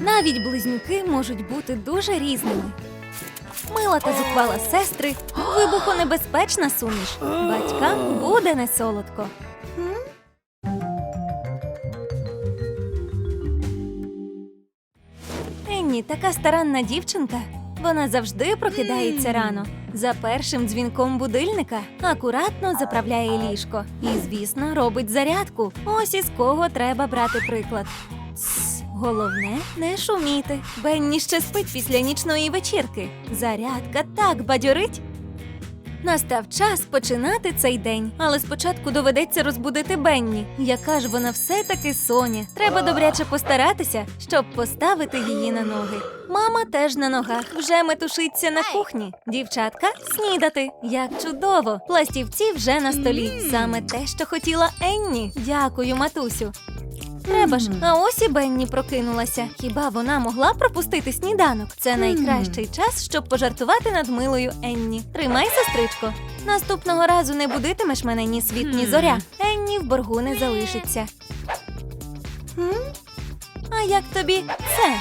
Навіть близнюки можуть бути дуже різними. Мила та зухвала сестри вибухонебезпечна суміш. Батькам буде не солодко. Енні така старанна дівчинка. Вона завжди прокидається рано. За першим дзвінком будильника акуратно заправляє ліжко і, звісно, робить зарядку. Ось із кого треба брати приклад. Головне не шуміти. Бенні ще спить після нічної вечірки. Зарядка так бадьорить. Настав час починати цей день, але спочатку доведеться розбудити Бенні. Яка ж вона все-таки Соня. Треба добряче постаратися, щоб поставити її на ноги. Мама теж на ногах, вже метушиться на кухні. Дівчатка, снідати. Як чудово! Пластівці вже на столі. Саме те, що хотіла Енні. Дякую, матусю. Треба ж, а ось і Бенні прокинулася. Хіба вона могла пропустити сніданок? Це найкращий час, щоб пожартувати над милою Енні. Тримай, сестричко. Наступного разу не будитимеш мене ні світ, ні зоря. Енні в боргу не залишиться. А як тобі це?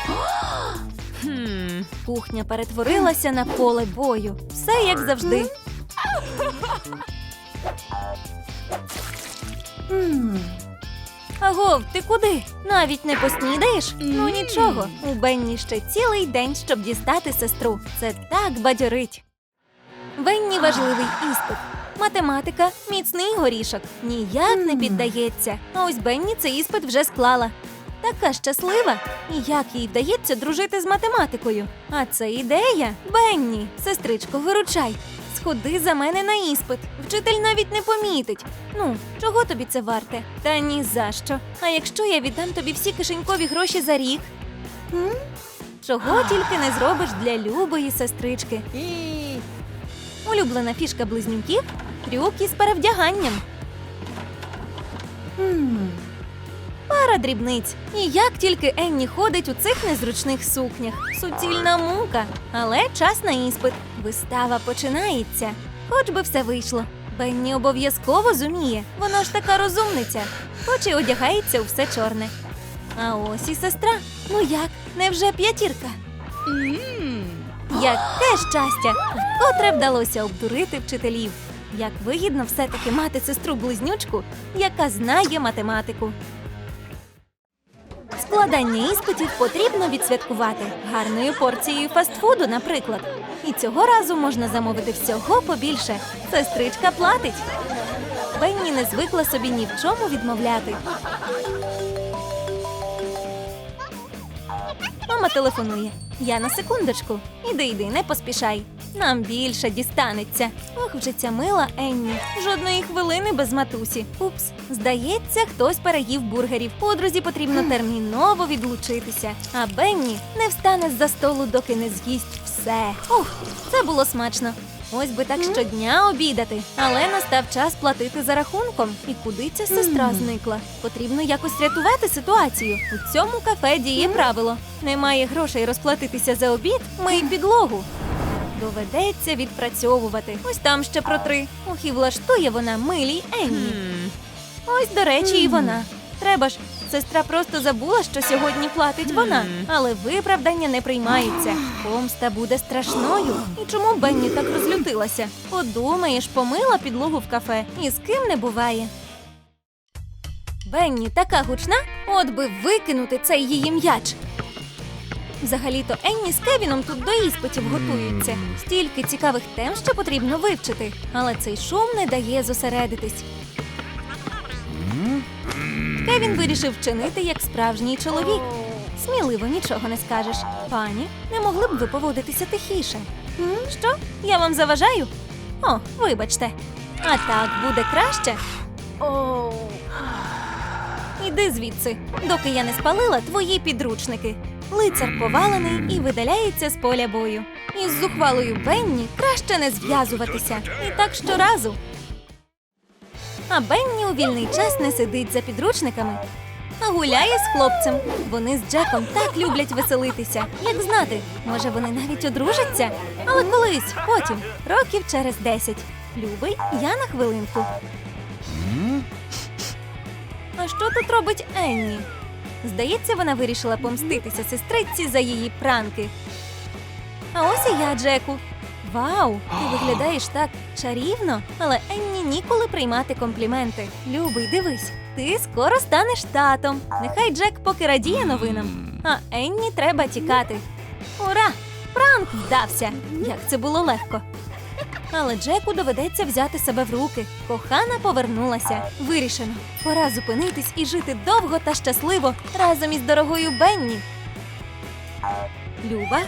Кухня перетворилася на поле бою. Все як завжди. Агов, ти куди? Навіть не поснідаєш? Ну нічого. У Бенні ще цілий день, щоб дістати сестру. Це так бадьорить. Бенні важливий іспит. Математика міцний горішок. Ніяк не піддається. А ось Бенні цей іспит вже склала. Така щаслива. І як їй вдається дружити з математикою? А це ідея. Бенні, сестричко, виручай. Сходи за мене на іспит. Вчитель навіть не помітить. Ну, чого тобі це варте? Та ні за що. А якщо я віддам тобі всі кишенькові гроші за рік? М? Чого тільки не зробиш для любої сестрички? Улюблена фішка близнюків трюк із перевдяганням. Пара дрібниць. І як тільки Енні ходить у цих незручних сукнях. Суцільна мука. Але час на іспит. Вистава починається. Хоч би все вийшло. Бенні обов'язково зуміє. Вона ж така розумниця, хоч і одягається у все чорне. А ось і сестра. Ну як, невже п'ятірка? Яке щастя! Вкотре вдалося обдурити вчителів. Як вигідно все-таки мати сестру-близнючку, яка знає математику. Складання іспитів потрібно відсвяткувати гарною порцією фастфуду, наприклад. І цього разу можна замовити всього побільше. Сестричка платить. Бенні не звикла собі ні в чому відмовляти. Мама телефонує. Я на секундочку. Іди, йди, не поспішай. Нам більше дістанеться. Ох, вже ця мила Енні. Жодної хвилини без матусі. Упс, здається, хтось переїв бургерів. Подрузі потрібно терміново відлучитися. А Бенні не встане з-за столу, доки не з'їсть все. Ух, це було смачно. Ось би так щодня обідати. Але настав час платити за рахунком. І куди ця сестра зникла? Потрібно якось рятувати ситуацію. У цьому кафе діє правило: немає грошей розплатитися за обід, мий підлогу. Доведеться відпрацьовувати. Ось там ще про три. Ох, і влаштує вона милій Енні. Ось, до речі, і вона. Треба ж, сестра просто забула, що сьогодні платить вона, але виправдання не приймаються. Помста буде страшною. І чому Бенні так розлютилася? Подумаєш, помила підлогу в кафе, і з ким не буває. Бенні така гучна, от би викинути цей її м'яч. Взагалі-то Енні з Кевіном тут до іспитів готуються. Стільки цікавих тем, що потрібно вивчити, але цей шум не дає зосередитись. Кевін вирішив вчинити як справжній чоловік. Сміливо нічого не скажеш. Пані, не могли б ви поводитися тихіше? Що? Я вам заважаю? О, вибачте. А так буде краще. Іди звідси, доки я не спалила твої підручники. Лицар повалений і видаляється з поля бою. Із зухвалою Бенні краще не зв'язуватися. І так щоразу. А Бенні у вільний час не сидить за підручниками, а гуляє з хлопцем. Вони з Джеком так люблять веселитися. Як знати, може вони навіть одружаться? Але колись, потім, років через десять. Любий, я на хвилинку. А що тут робить Енні? Здається, вона вирішила помститися сестриці за її пранки. А ось і я, Джеку. Вау, ти виглядаєш так чарівно, але Енні ніколи приймати компліменти. Любий, дивись, ти скоро станеш татом. Нехай Джек поки радіє новинам, а Енні треба тікати. Ура! Пранк вдався! Як це було легко. Але Джеку доведеться взяти себе в руки. Кохана повернулася. Вирішено. Пора зупинитись і жити довго та щасливо разом із дорогою Бенні. Люба,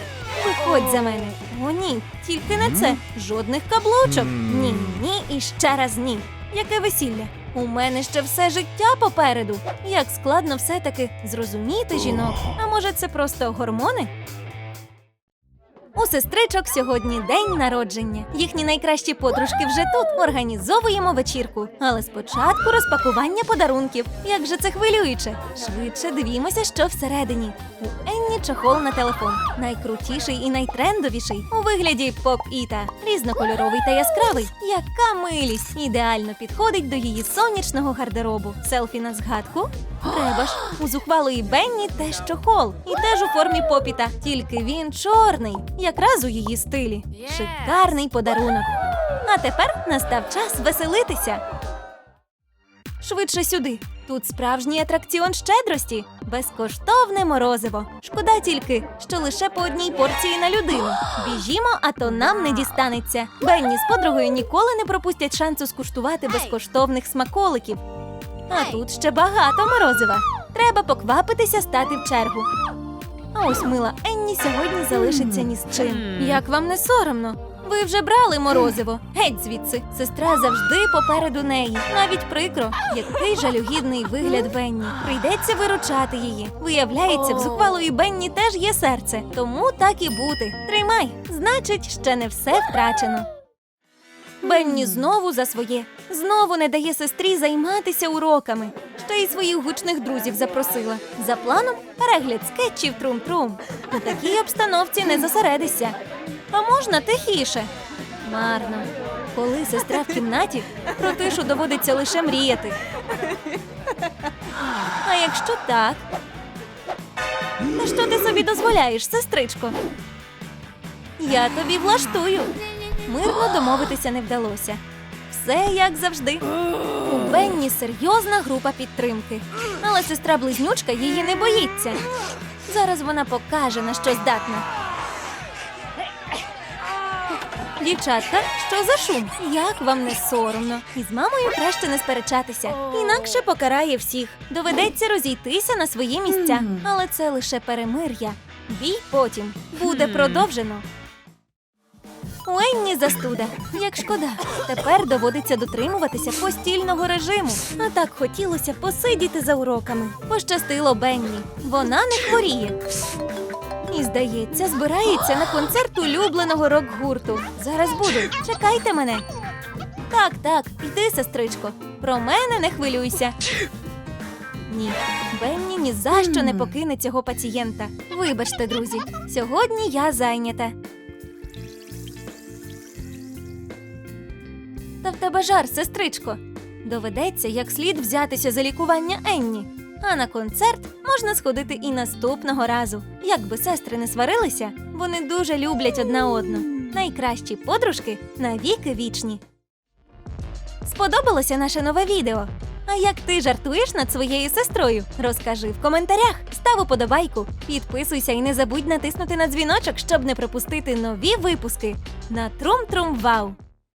виходь за мене. О, ні, тільки не це. Жодних каблучок. Ні, ні і ще раз ні. Яке весілля? У мене ще все життя попереду. Як складно все-таки зрозуміти жінок. А може, це просто гормони? Сестричок сьогодні день народження. Їхні найкращі подружки вже тут. Організовуємо вечірку. Але спочатку розпакування подарунків. Як же це хвилююче? Швидше дивімося, що всередині. У Енні чохол на телефон. Найкрутіший і найтрендовіший у вигляді поп-іта. Різнокольоровий та яскравий. Яка милість! Ідеально підходить до її сонячного гардеробу. Селфі на згадку. Треба ж, у зухвалої Бенні теж чохол. І теж у формі попіта. Тільки він чорний, якраз у її стилі. Шикарний подарунок. А тепер настав час веселитися. Швидше сюди. Тут справжній атракціон щедрості, безкоштовне морозиво. Шкода тільки, що лише по одній порції на людину. Біжімо, а то нам не дістанеться. Бенні з подругою ніколи не пропустять шансу скуштувати безкоштовних смаколиків. А тут ще багато морозива. Треба поквапитися стати в чергу. А ось мила Енні сьогодні залишиться ні з чим. Як вам не соромно? Ви вже брали морозиво. Геть звідси. Сестра завжди попереду неї. Навіть прикро, який жалюгідний вигляд Бенні. Прийдеться виручати її. Виявляється, в зухвалої Бенні теж є серце. Тому так і бути. Тримай. Значить, ще не все втрачено. Бенні знову за своє. Знову не дає сестрі займатися уроками. Ще й своїх гучних друзів запросила. За планом перегляд скетчів трум-трум. У такій обстановці не зосередишся. А можна тихіше? Марно. Коли сестра в кімнаті, про тишу доводиться лише мріяти. А якщо так, то що ти собі дозволяєш, сестричко? Я тобі влаштую. Мирно домовитися не вдалося. Все як завжди. У Бенні серйозна група підтримки. Але сестра близнючка її не боїться. Зараз вона покаже, на що здатна. Дівчатка, що за шум? Як вам не соромно? Із мамою краще не сперечатися, інакше покарає всіх. Доведеться розійтися на свої місця, але це лише перемир'я. Бій потім буде продовжено. У Енні застуда. Як шкода. Тепер доводиться дотримуватися постільного режиму. А так хотілося посидіти за уроками. Пощастило Бенні. Вона не хворіє. І, здається, збирається на концерт улюбленого рок-гурту. Зараз буду. Чекайте мене. Так, так, йди, сестричко. Про мене не хвилюйся. Ні, Бенні ні за що не покине цього пацієнта. Вибачте, друзі, сьогодні я зайнята. Та в тебе жар, сестричко. Доведеться як слід взятися за лікування Енні. А на концерт можна сходити і наступного разу. Якби сестри не сварилися, вони дуже люблять одна одну. Найкращі подружки навіки вічні. Сподобалося наше нове відео? А як ти жартуєш над своєю сестрою? Розкажи в коментарях, став уподобайку, підписуйся і не забудь натиснути на дзвіночок, щоб не пропустити нові випуски на Трум Трум Вау.